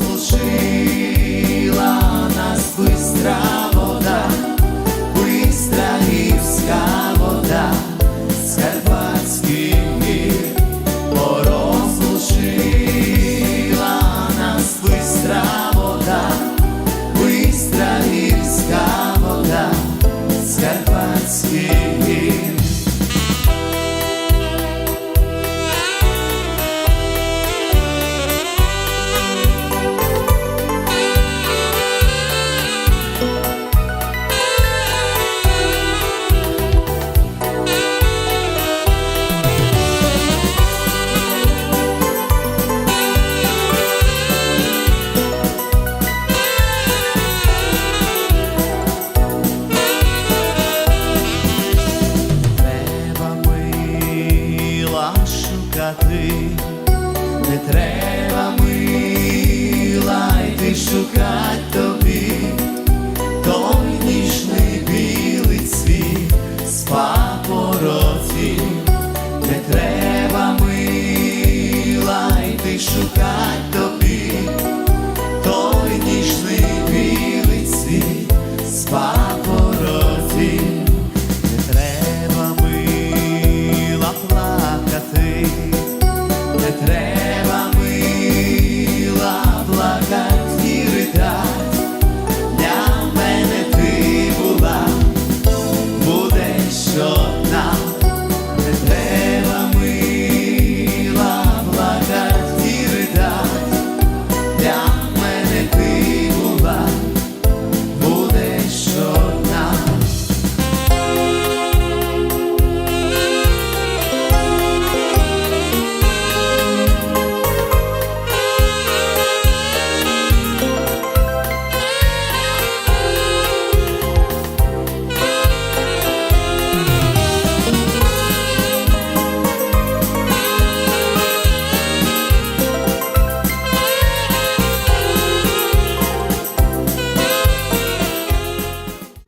розлучила нас бистра вода, бистра гірська вода, з карпатських гір порозлучила нас бистра вода, бистра гірська вода, з карпатських шукати, не треба мила йти шукать